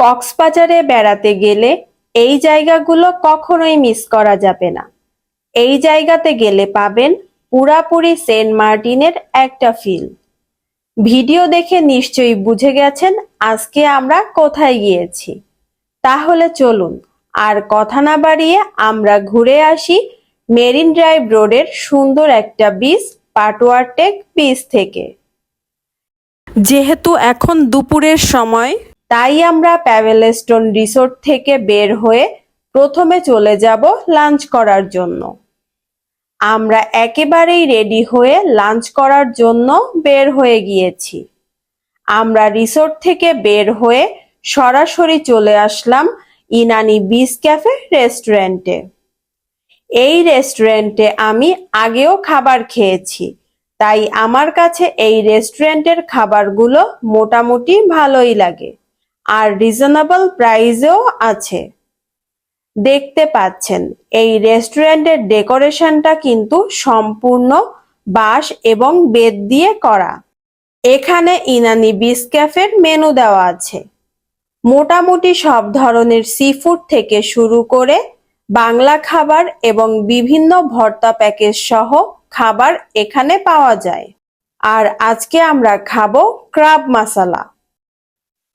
কক্সবাজারে বেড়াতে গেলে এই জায়গাগুলো কখনোই মিস করা যাবে না। এই জায়গাতে গেলে পাবেন পুরাপুরি সেন্ট মার্টিনের একটা ফিল। ভিডিও দেখে নিশ্চয়ই বুঝে গেছেন আজকে আমরা কোথায় গিয়েছি। তাহলে চলুন, আর কথা না বাড়িয়ে আমরা ঘুরে আসি মেরিন ড্রাইভ রোডের সুন্দর একটা বিচ পাটওয়ারটেক বিচ থেকে। যেহেতু এখন দুপুরের সময় তাই আমরা প্যাভেলস্টোন রিসোর্ট থেকে বের হয়ে প্রথমে চলে যাব লাঞ্চ করার জন্য। আমরা একেবারেই রেডি হয়ে লাঞ্চ করার জন্য বের হয়ে গিয়েছি। আমরা রিসোর্ট থেকে বের হয়ে সরাসরি চলে আসলাম ইনানি বিচ ক্যাফে রেস্টুরেন্টে। এই রেস্টুরেন্টে আমি আগেও খাবার খেয়েছি, তাই আমার কাছে এই রেস্টুরেন্টের খাবারগুলো মোটামুটি ভালোই লাগে। আর রিজনেবল প্রাইসেও আছে। দেখতে পাচ্ছেন, এই রেস্টুরেন্টের ডেকোরেশনটা কিন্তু সম্পূর্ণ বাঁশ এবং বেত দিয়ে করা। এখানে ইনানি বিচ ক্যাফের মেনু দেওয়া আছে। মোটামুটি সব ধরনের সি ফুড থেকে শুরু করে বাংলা খাবার এবং বিভিন্ন ভর্তা প্যাকেজ সহ খাবার এখানে পাওয়া যায়। আর আজকে আমরা খাব ক্রাব মাসালা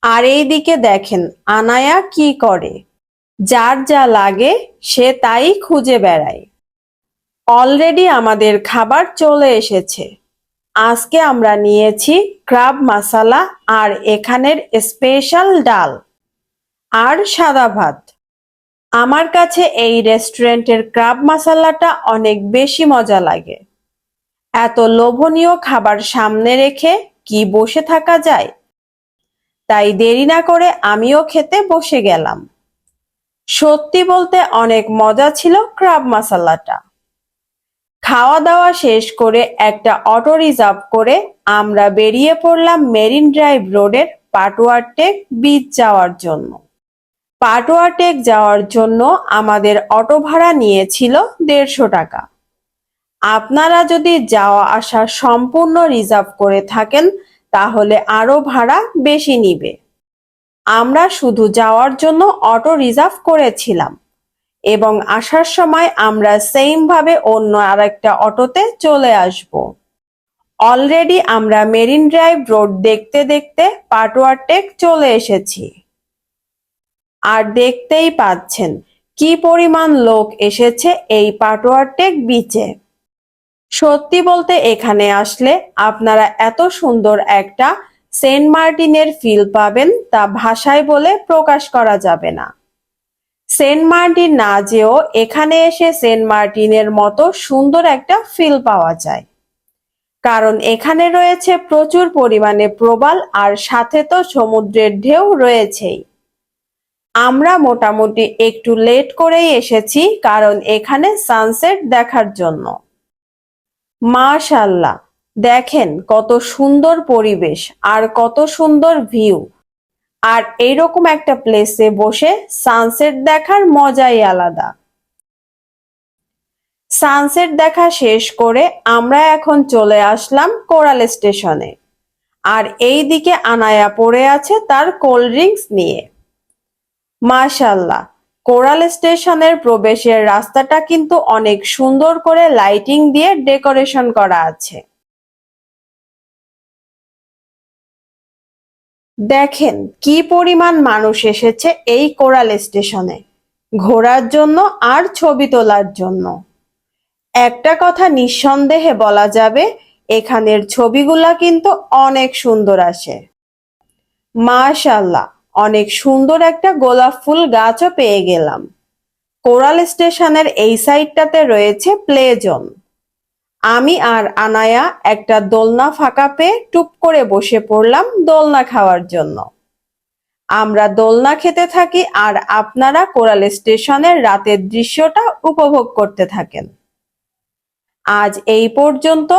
আর এই দিকে দেখেন, আনায়া কি করে? যার যা লাগে, সে তাই খুঁজে বেড়ায়। অলরেডি আমাদের খাবার চলে এসেছে। আজকে আমরা নিয়েছি ক্রাব মাসালা আর এখানের স্পেশাল ডাল আর সাদা ভাত। আমার কাছে এই রেস্টুরেন্টের ক্রাব মাসালাটা অনেক বেশি মজা লাগে। এত লোভনীয় খাবার সামনে রেখে কি বসে থাকা যায়? তাই দেরি না করে আমিও খেতে বসে গেলাম। সত্যি বলতে অনেক মজা ছিল ক্রাব মাসালাটা। খাওয়া দাওয়া শেষ করে একটা অটো রিজার্ভ করে আমরা বেরিয়ে পড়লাম মেরিন ড্রাইভ রোডের পাটুয়ারটেক বিচ যাওয়ার জন্য। পাটুয়ারটেক যাওয়ার জন্য আমাদের অটো ভাড়া নিয়েছিল দেড়শো টাকা। আপনারা যদি যাওয়া আসা সম্পূর্ণ রিজার্ভ করে থাকেন তাহলে আরও ভাড়া বেশি নিবে। আমরা শুধু যাওয়ার জন্য অটো রিজার্ভ করেছিলাম এবং আসার সময় আমরা সেম ভাবে অন্য আরেকটা অটোতে চলে আসব। অলরেডি আমরা মেরিন ড্রাইভ রোড দেখতে দেখতে পাটওয়ারটেক চলে এসেছি। আর দেখতেই পাচ্ছেন কি পরিমাণ লোক এসেছে এই পাটওয়ারটেক বিচে সত্যি বলতে এখানে আসলে আপনারা এত সুন্দর একটা সেন্ট মার্টিনের ফিল পাবেন তা ভাষায় বলে প্রকাশ করা যাবে না। সেন্ট মার্টিন না যেও এখানে এসে সেন্ট মার্টিনের মতো সুন্দর একটা ফিল পাওয়া যায়। কারণ এখানে রয়েছে প্রচুর পরিমাণে প্রবাল আর সাথে তো সমুদ্রের ঢেউ রয়েছেই। আমরা মোটামুটি একটু লেট করেই এসেছি কারণ এখানে সানসেট দেখার জন্য। মাশাল্লাহ, দেখেন কত সুন্দর পরিবেশ আর কত সুন্দর ভিউ আর এইরকম একটা প্লেসে বসে সানসেট দেখার মজাই আলাদা। সানসেট দেখা শেষ করে আমরা এখন চলে আসলাম কোরাল স্টেশনে আর এই দিকে আনায়া পড়ে আছে তার কোল্ড ড্রিঙ্কস নিয়ে। মাশাল্লাহ কোরাল স্টেশনের প্রবেশের রাস্তাটা কিন্তু অনেক সুন্দর করে লাইটিং দিয়ে ডেকোরেশন করা আছে। দেখেন, কি পরিমাণ মানুষ এসেছে এই কোরাল স্টেশনে। ঘোরার জন্য আর ছবি তোলার জন্য। একটা কথা নিঃসন্দেহে বলা যাবে, এখানের ছবিগুলা কিন্তু অনেক সুন্দর আসে। মাশাল্লাহ অনেক সুন্দর একটা গোলাপ ফুল গাছও পেয়ে গেলাম। কোরাল স্টেশনের এই সাইডটাতে রয়েছে প্লে জোন আমি আর আনায়া একটা দোলনা ফাঁকা পেয়ে টুপ করে বসে পড়লাম দোলনা খাওয়ার জন্য। আমরা দোলনা খেতে থাকি আর আপনারা কোরাল স্টেশনের রাতের দৃশ্যটা উপভোগ করতে থাকেন। আজ এই পর্যন্ত।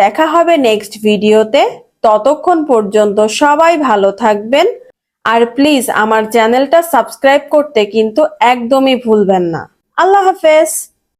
দেখা হবে নেক্সট ভিডিওতে ততক্ষণ পর্যন্ত সবাই ভালো থাকবেন। আর প্লিজ আমার চ্যানেলটা সাবস্ক্রাইব করতে কিন্তু একদমই ভুলবেন না। আল্লাহ হাফেজ।